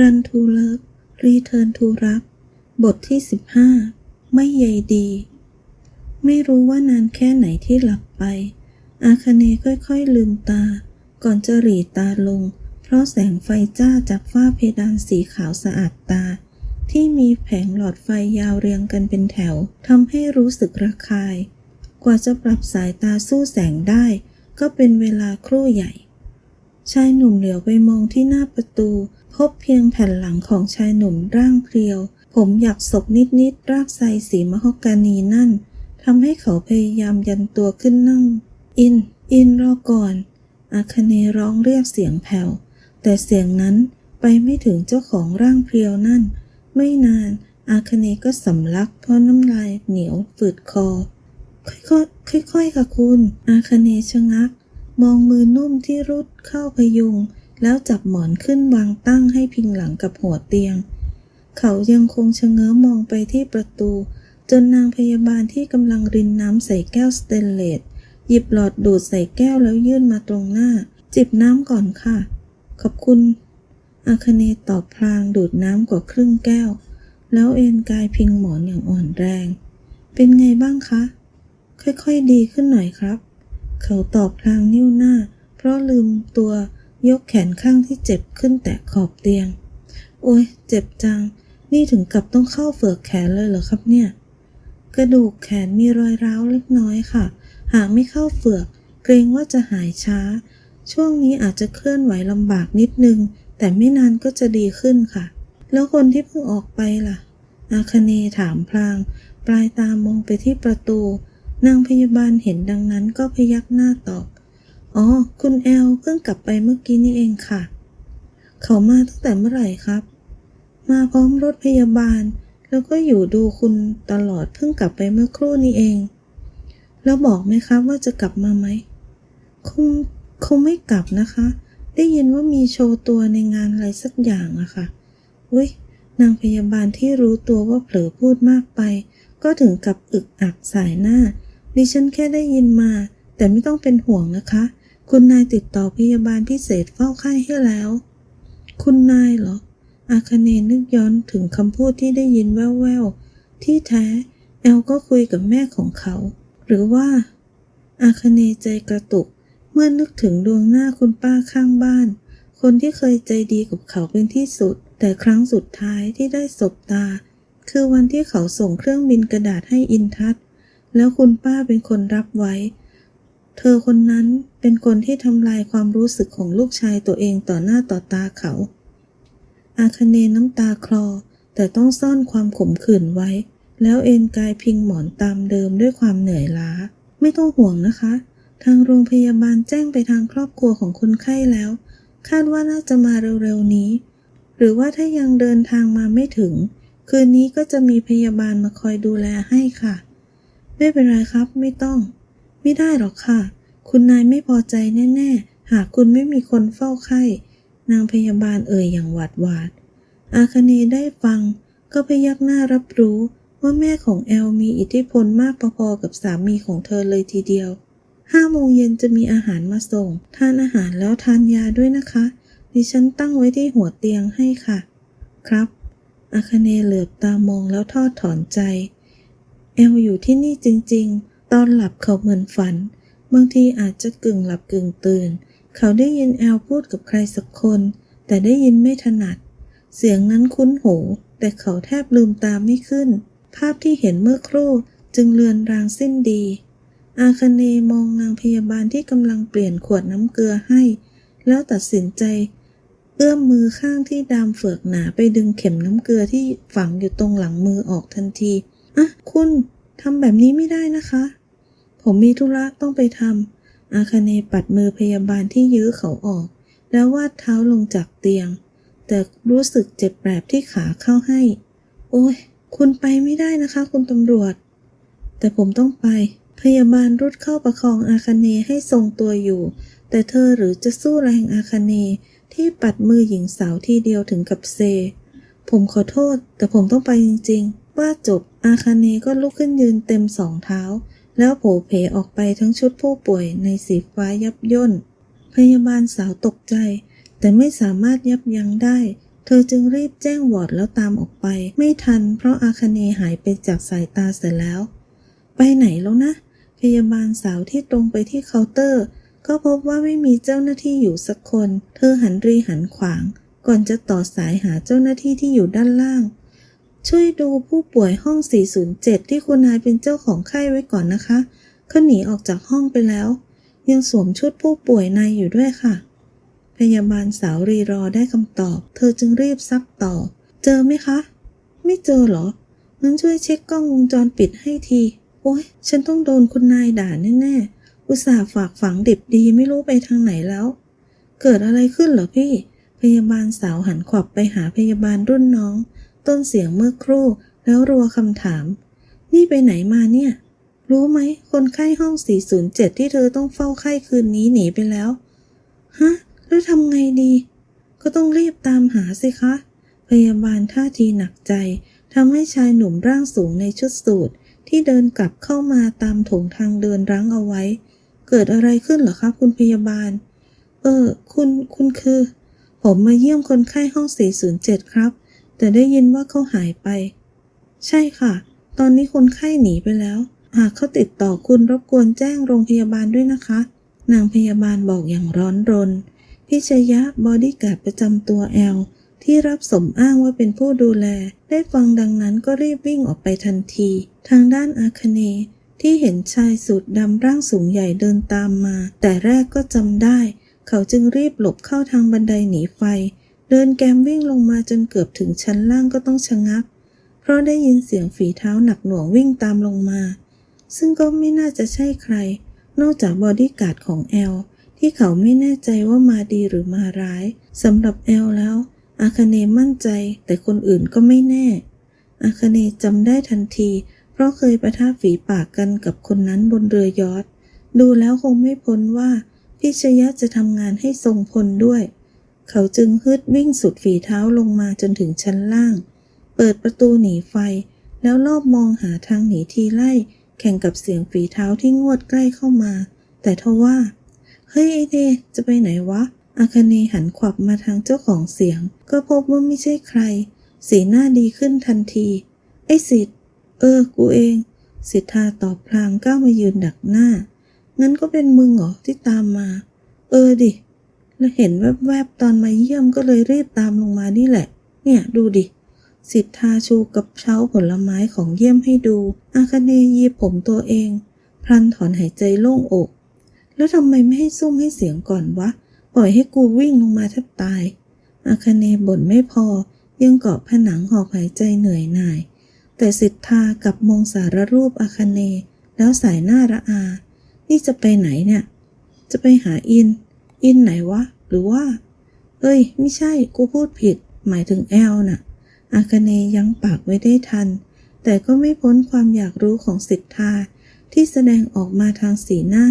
Run to Love Return to รัก บทที่ 15 ไม่ใยดี ไม่รู้ว่านานแค่ไหนที่หลับไป อาคเนค่อยๆลืมตา ก่อนจะหลีตาลง เพราะแสงไฟจ้าจากฝ้าเพดานสีขาวสะอาดตา ที่มีแผงหลอดไฟยาวเรียงกันเป็นแถวทำให้รู้สึกระคาย กว่าจะปรับสายตาสู้แสงได้ ก็เป็นเวลาครู่ใหญ่ ชายหนุ่มเหลียวไปมองที่หน้าประตู พบเพียงแผ่นหลังของชายหนุ่มร่างเพรียว ผมอยากศกนิดๆรากไซสีมะฮอกกานีนั่นทำให้เขาพยายามยันตัวขึ้นนั่ง อิน อินรอก่อนอาคเนร้องเรียกเสียงแผ่ว แต่เสียงนั้นไปไม่ถึงเจ้าของร่างเพรียวนั่น ไม่นานอาคเนย์ก็สำลักเพราะน้ำลายเหนียวฝืดคอ ค่อยๆ ค่อยๆ ค่ะคุณ อาคเนย์ชะงัก มองมือนุ่มที่รุดเข้าพยุง แล้วจับหมอนขึ้นวางตั้งให้พิงหลังกับหัวเตียง เขายังคงชะเง้อมองไปที่ประตู จนนางพยาบาลที่กำลังรินน้ำใส่แก้วสเตนเลสหยิบหลอดดูดใส่แก้วแล้วยื่นมาตรงหน้า จิบน้ำก่อนค่ะ ขอบคุณ อาคเนตอบพลางดูดน้ำกว่าครึ่งแก้ว แล้วเอนกายพิงหมอนอย่างอ่อนแรง เป็นไงบ้างคะ ค่อยๆดีขึ้นหน่อยครับ เขาตอบพลางนิ้วหน้า เพราะลืมตัวยกแขนข้างที่เจ็บขึ้นแตะขอบเตียง โอ้ยเจ็บจัง นี่ถึงกับต้องเข้าเฝือกแขนเลยเหรอครับเนี่ย กระดูกแขนมีรอยร้าวเล็กน้อยค่ะ หากไม่เข้าเฝือก เกรงว่าจะหายช้า ช่วงนี้อาจจะเคลื่อนไหวลำบากนิดนึง แต่ไม่นานก็จะดีขึ้นค่ะ แล้วคนที่เพิ่งออกไปล่ะ อาคเนถามพลาง ปลายตามองไปที่ประตู นางพยาบาลเห็นดังนั้นก็พยักหน้าตอบ อ๋อ คุณแอลเพิ่งกลับไปเมื่อกี้นี่เองค่ะ เขามาตั้งแต่เมื่อไหร่ครับ มาพร้อมรถพยาบาล แล้วก็อยู่ดูคุณตลอดเพิ่งกลับไปเมื่อครู่นี้เอง แล้วบอกไหมครับว่าจะกลับมาไหม คงคงไม่กลับนะคะ ได้ยินว่ามีโชว์ตัวในงานอะไรสักอย่างอะค่ะอุ้ยนางพยาบาลที่รู้ตัวว่าเผลอพูดมากไป ก็ถึงกับอึกอักสายหน้า ดิฉันแค่ได้ยินมา แต่ไม่ต้องเป็นห่วงนะคะ คุณนายติดต่อพยาบาลพิเศษเฝ้าไข้ให้แล้ว คุณนายเหรอ อาคเนนึกย้อนถึงคำพูดที่ได้ยินแว่วๆ ที่แท้ แอลก็คุยกับแม่ของเขา หรือว่า อาคเนใจกระตุก เมื่อนึกถึงดวงหน้าคุณป้าข้างบ้าน คนที่เคยใจดีกับเขาเป็นที่สุด แต่ครั้งสุดท้ายที่ได้สบตา คือวันที่เขาส่งเครื่องบินกระดาษให้อินทัศ แล้วคุณป้าเป็นคนรับไว้ เธอคนนั้นเป็นคนที่ทำลายความรู้สึกของลูกชายตัวเองต่อหน้าต่อตาเขา อาคเนน้ำตาคลอ แต่ต้องซ่อนความขมขื่นไว้ แล้วเอนกายพิงหมอนตามเดิมด้วยความเหนื่อยล้า ไม่ต้องห่วงนะคะ ทางโรงพยาบาลแจ้งไปทางครอบครัวของคนไข้แล้ว คาดว่าน่าจะมาเร็วๆนี้ หรือว่าถ้ายังเดินทางมาไม่ถึง คืนนี้ก็จะมีพยาบาลมาคอยดูแลให้ค่ะ ไม่เป็นไรครับ ไม่ต้อง ไม่ได้หรอกค่ะ คุณนายไม่พอใจแน่ ๆ หากคุณไม่มีคนเฝ้าไข้ นางพยาบาลเอ่ยอย่างหวาดหวาด อาคเนได้ฟัง ก็พยักหน้ารับรู้ว่าแม่ของแอลมีอิทธิพลมากพอๆกับสามีของเธอเลยทีเดียว ห้าโมงเย็นจะมีอาหารมาส่ง ทานอาหารแล้วทานยาด้วยนะคะ ดิฉันตั้งไว้ที่หัวเตียงให้ค่ะ ครับ อาคเนเหลือบตามองแล้วทอดถอนใจ แอลอยู่ที่นี่จริง ๆ ตอนหลับเขาเหมือนฝัน บางทีอาจจะกึ่งหลับกึ่งตื่น เขาได้ยินแอลพูดกับใครสักคน แต่ได้ยินไม่ถนัด เสียงนั้นคุ้นหู แต่เขาแทบลืมตาไม่ขึ้น ภาพที่เห็นเมื่อครู่จึงเลือนรางสิ้นดี อาคเนมองนางพยาบาลที่กำลังเปลี่ยนขวดน้ำเกลือให้ แล้วตัดสินใจ เอื้อมมือข้างที่ดามเฟือกหนาไปดึงเข็มน้ำเกลือที่ฝังอยู่ตรงหลังมือออกทันที อะคุณทำแบบนี้ไม่ได้นะคะ ผมมีธุระต้องไปทำอาคาเนปัดมือพยาบาลที่ยื้อเขาออก แล้ววาดเท้าลงจากเตียง แต่รู้สึกเจ็บแปรบที่ขาเข้าให้ โอ้ยคุณไปไม่ได้นะคะ คุณตำรวจ แต่ผมต้องไป พยาบาลรุดเข้าประคองอาคาเนให้ทรงตัวอยู่ แต่เธอหรือจะสู้แรงอาคาเนที่ปัดมือหญิงสาวทีเดียวถึงกับเซ ผมขอโทษ แต่ผมต้องไปจริง ๆ ว่าจบ อาคาเนก็ลุกขึ้นยืนเต็มสองเท้า แล้วโผเพออกไปทั้งชุดผู้ป่วยในสีฟ้ายับย่น พยาบาลสาวตกใจ แต่ไม่สามารถยับยั้งได้ เธอจึงรีบแจ้งวอร์ดแล้วตามออกไป ไม่ทัน เพราะอาคเนหายไปจากสายตาเสร็จแล้ว ไปไหนแล้วนะ พยาบาลสาวที่ตรงไปที่เคาน์เตอร์ ก็พบว่าไม่มีเจ้าหน้าที่อยู่สักคน เธอหันรีหันขวาง ก่อนจะต่อสายหาเจ้าหน้าที่ที่อยู่ด้านล่าง ช่วยดูผู้ป่วยห้อง 407 ที่คุณนายเป็นเจ้าของไข้ไว้ก่อนนะคะเขาหนีออกจากห้องไปแล้ว ยังสวมชุดผู้ป่วยในอยู่ด้วยค่ะ พยาบาลสาวรีรอได้คำตอบ เธอจึงรีบซักต่อ เจอไหมคะ ไม่เจอเหรองั้นช่วยเช็คกล้องวงจรปิดให้ที โอ้ยฉันต้องโดนคุณนายด่าแน่ๆ อุตส่าห์ฝากฝังดิบดีไม่รู้ไปทางไหนแล้ว เกิดอะไรขึ้นเหรอพี่ พยาบาลสาวหันขวับไปหาพยาบาลรุ่นน้อง ต้นเสียงเมื่อครู่ แล้วรัวคำถาม นี่ไปไหนมาเนี่ย รู้ไหม คนไข้ห้อง 407 ที่เธอต้องเฝ้าไข้คืนนี้หนีไปแล้ว ฮะ แล้วทำไงดี ก็ต้องรีบตามหาสิคะ พยาบาลท่าทีหนักใจทำให้ชายหนุ่มร่างสูงในชุดสูทที่เดินกลับเข้ามาตามโถงทางเดินรั้งเอาไว้ เกิดอะไรขึ้นเหรอครับคุณพยาบาล เออ คุณ คุณคือ ผมมาเยี่ยมคนไข้ห้อง 407 ครับ แต่ได้ยินว่าเขาหายไป ใช่ค่ะ ตอนนี้คนไข้หนีไปแล้ว หากเขาติดต่อคุณรบกวนแจ้งโรงพยาบาลด้วยนะคะ นางพยาบาลบอกอย่างร้อนรน พิชยะบอดี้การ์ดประจำตัวแอลที่รับสมอ้างว่าเป็นผู้ดูแล ได้ฟังดังนั้นก็รีบวิ่งออกไปทันที ทางด้านอาคเนที่เห็นชายสูทดำร่างสูงใหญ่เดินตามมา แต่แรกก็จำได้ เขาจึงรีบหลบเข้าทางบันไดหนีไฟ เดินแกมวิ่งลงมาจนเกือบถึงชั้นล่างก็ต้องชะงัก เพราะได้ยินเสียงฝีเท้าหนักหน่วงวิ่งตามลงมา ซึ่งก็ไม่น่าจะใช่ใคร นอกจากบอดี้การ์ดของแอล ที่เขาไม่แน่ใจว่ามาดีหรือมาร้ายสำหรับแอลแล้ว อาคาเนมั่นใจแต่คนอื่นก็ไม่แน่ อาคาเนจำได้ทันที เพราะเคยประท่าฝีปากกันกับคนนั้นบนเรือยอทดูแล้วคงไม่พ้นว่าพิชยะจะทำงานให้ทรงพลด้วย เขาจึงฮึดวิ่งสุดฝีเท้าลงมาจนถึงชั้นล่าง เปิดประตูหนีไฟ แล้วรอบมองหาทางหนีทีไล่ แข่งกับเสียงฝีเท้าที่งวดใกล้เข้ามา แต่ทว่า เฮ้ยไอเดจะไปไหนวะ อาคาเนหันขวับมาทางเจ้าของเสียง ก็พบว่าไม่ใช่ใคร สีหน้าดีขึ้นทันที ไอสิทธ์เออ กูเอง สิทธาตอบพลางก้าวมายืนดักหน้า งั้นก็เป็นมึงเหรอที่ตามมา เออดิ แล้วเห็นแวบๆตอนมาเยี่ยมก็เลยรีบตามลงมานี่แหละ เนี่ยดูดิ สิทธาชูกับเช้าผลไม้ของเยี่ยมให้ดู อาคเนยีผมตัวเอง พลันถอนหายใจโล่งอก แล้วทำไมไม่ให้ซุ่มให้เสียงก่อนวะ ปล่อยให้กูวิ่งลงมาแทบตาย อาคเนบ่นไม่พอ ยังเกาะผนังหอบหายใจเหนื่อยหน่าย แต่สิทธากับมองสารรูปอาคเน แล้วสายหน้าระอา นี่จะไปไหนเนี่ย จะไปหาอิน อินไหนวะ หรือว่า เอ้ย ไม่ใช่ กูพูดผิด หมายถึงแอลน่ะ อาคเนยังปากไว้ได้ทัน แต่ก็ไม่พ้นความอยากรู้ของสิทธาที่แสดงออกมาทางสีหน้า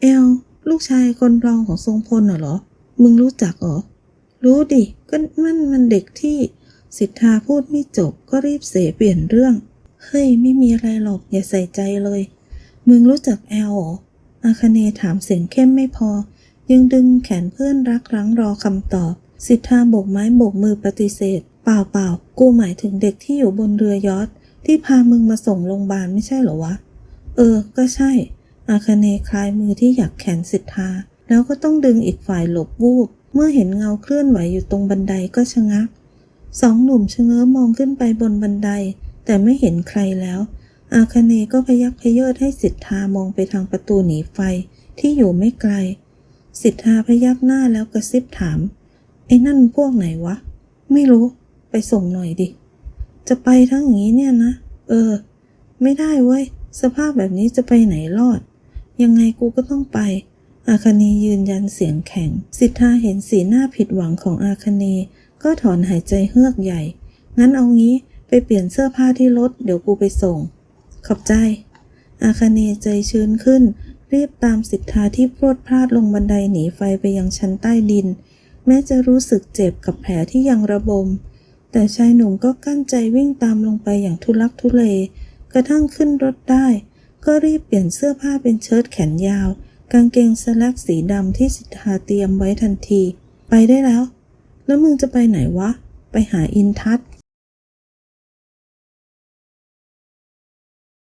แอล ลูกชายคนรองของทรงพลเหรอ มึงรู้จักเหรอ รู้ดิ ก็มันมันเด็กที่ สิทธาพูดไม่จบก็รีบเสเปลี่ยนเรื่อง เฮ้ย ไม่มีอะไรหรอก อย่าใส่ใจเลย มึงรู้จักแอลเหรออาคเนถามเสียงเข้มไม่พอ ยังดึงแขนเพื่อนรักรั้งรอคำตอบ สิทธาโบกไม้โบกมือปฏิเสธ เปล่าเปล่ากูหมายถึงเด็กที่อยู่บนเรือยอทที่พามึงมาส่งโรงพยาบาลไม่ใช่เหรอวะ เออ ก็ใช่ อาคเนคลายมือที่อยากแขนสิทธา แล้วก็ต้องดึงอีกฝ่ายหลบวูบ เมื่อเห็นเงาเคลื่อนไหวอยู่ตรงบันไดก็ชะงัก สองหนุ่มชะเง้อมองขึ้นไปบนบันได แต่ไม่เห็นใครแล้ว อาคเนก็พยักพยเยิดให้สิทธามองไปทางประตูหนีไฟที่อยู่ไม่ไกล สิทธาพยักหน้าแล้วกระซิบถาม ไอ้นั่นพวกไหนวะ ไม่รู้ ไปส่งหน่อยดิ จะไปทั้งอย่างนี้เนี่ยนะ เออ ไม่ได้เว้ย สภาพแบบนี้จะไปไหนรอด ยังไงกูก็ต้องไป อาคเนยืนยันเสียงแข็ง สิทธาเห็นสีหน้าผิดหวังของอาคเนก็ถอนหายใจเฮือกใหญ่ งั้นเอางี้ไปเปลี่ยนเสื้อผ้าที่รถ เดี๋ยวกูไปส่ง ขอบใจ อาคเนใจชื้นขึ้น รีบตามสิทธาที่พรวดพลาดลงบันไดหนีไฟไปยังชั้นใต้ดิน แม้จะรู้สึกเจ็บกับแผลที่ยังระบม แต่ชายหนุ่มก็กั้นใจวิ่งตามลงไปอย่างทุลักทุเล กระทั่งขึ้นรถได้ ก็รีบเปลี่ยนเสื้อผ้าเป็นเชิ้ตแขนยาว กางเกงสแลกสีดำที่สิทธาเตรียมไว้ทันที ไปได้แล้ว แล้วมึงจะไปไหนวะ ไปหาอินทัศ